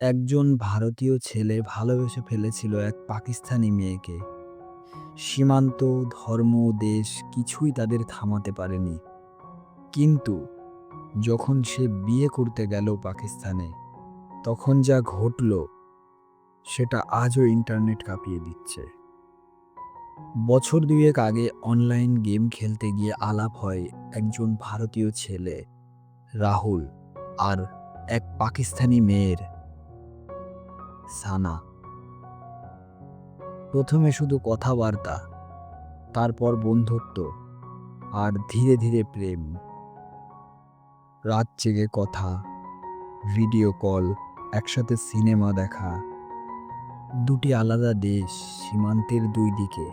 একজন ভারতীয় ছেলে ভালোবেসে ফেলেছিল এক পাকিস্তানি মেয়েকে। সীমান্ত, ধর্ম, দেশ কিছুই তাদের থামাতে পারেনি। কিন্তু যখন সে বিয়ে করতে গেল পাকিস্তানে, তখন যা ঘটল, সেটা আজও ইন্টারনেট কাঁপিয়ে দিচ্ছে। বছর দুয়েক আগে অনলাইন গেম খেলতে গিয়ে আলাপ হয় একজন ভারতীয় ছেলে, রাহুল, আর এক পাকিস্তানি মেয়ের। সানা। প্রথমে শুধু কথাবার্তা, তারপর বন্ধুত্ব আর ধীরে ধীরে প্রেম। রাত জেগে কথা, ভিডিও কল, একসাথে সিনেমা দেখা, দুটি আলাদা দেশ, সীমান্তের দুই দিকে,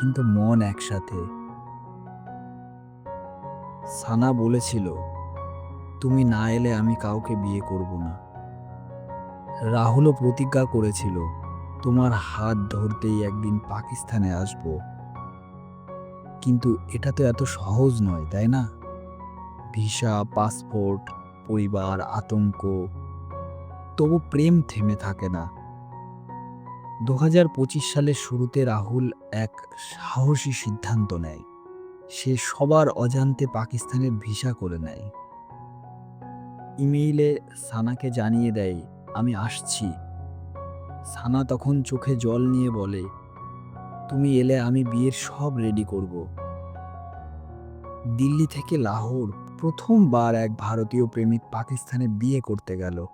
কিন্তু মন একসাথে। সানা বলেছিল, তুমি না এলে আমি কাউকে বিয়ে করব না। রাহুলও প্রতিজ্ঞা করেছিল, তোমার হাত ধরতেই একদিন পাকিস্তানে আসব। কিন্তু এটা তো এত সহজ নয়, তাই না? ভিসা, পাসপোর্ট, পরিবার, আতঙ্ক, তবু প্রেম থেমে থাকে না। দু হাজার পঁচিশ সালের শুরুতে রাহুল এক সাহসী সিদ্ধান্ত নেয়। সে সবার অজান্তে পাকিস্তানের ভিসা করে নেয়। ইমেইলে সানাকে জানিয়ে দেয় আমি আসছি। সানা তখন চোখে জল নিয়ে বলে, তুমি এলে আমি বিয়ের সব রেডি করব। দিল্লি থেকে লাহোর প্রথমবার এক ভারতীয় প্রেমিক পাকিস্তানে বিয়ে করতে গেল।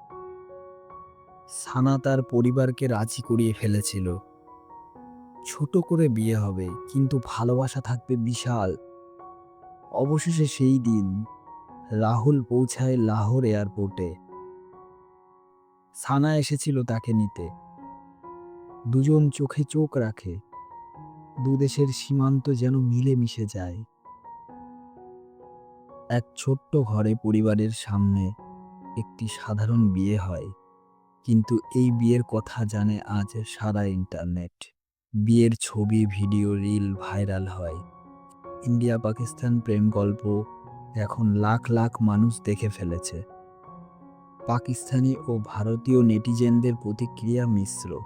সানা তার পরিবারকে রাজি করিয়ে ফেলেছিল। ছোট করে বিয়ে হবে, কিন্তু ভালোবাসা থাকবে বিশাল। অবশেষে সেই দিন রাহুল পৌঁছায় লাহোর এয়ারপোর্টে। সানা এসেছিল তাকে নিতে। দুজন চোখে চোখ রাখে দুদেশের সীমান্ত যেন মিলে মিশে যায়। এক ছোট্ট ঘরে পরিবারের সামনে একটি সাধারণ বিয়ে হয়, কিন্তু এই বিয়ের কথা জানে আজ সারা ইন্টারনেট। বিয়ের ছবি, ভিডিও, রিল ভাইরাল হয়। ইন্ডিয়া পাকিস্তান প্রেম গল্প এখন লাখ লাখ মানুষ দেখে ফেলেছে। পাকিস্তানি ও ভারতীয় নেটিজেনদের প্রতিক্রিয়া মিশ্র।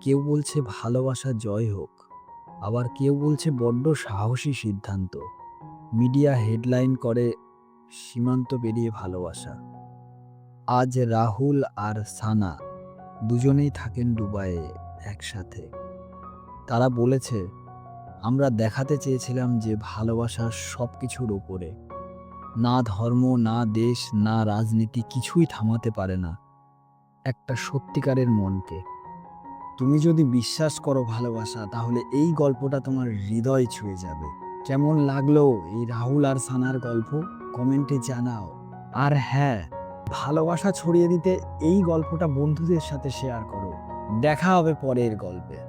কেউ বলছে ভালোবাসা জয় হোক, আবার কেউ বলছে বড্ড সাহসী সিদ্ধান্ত। মিডিয়া হেডলাইন করে, সীমান্ত পেরিয়ে ভালোবাসা। আজ রাহুল আর সানা দুজনেই থাকেন দুবাইয়ে একসাথে। তারা বলেছে, আমরা দেখাতে চেয়েছিলাম যে ভালোবাসা সব কিছুর ওপরে। না ধর্ম, না দেশ, না রাজনীতি কিছুই থামাতে পারে না একটা সত্যিকারের মনকে। তুমি যদি বিশ্বাস করো ভালোবাসা, তাহলে এই গল্পটা তোমার হৃদয় ছুঁয়ে যাবে। কেমন লাগল এই রাহুল আর সানার গল্প? কমেন্টে জানাও। আর হ্যাঁ ভালোবাসা ছড়িয়ে দিতে এই গল্পটা বন্ধুদের সাথে শেয়ার করো। দেখা হবে পরের গল্পে।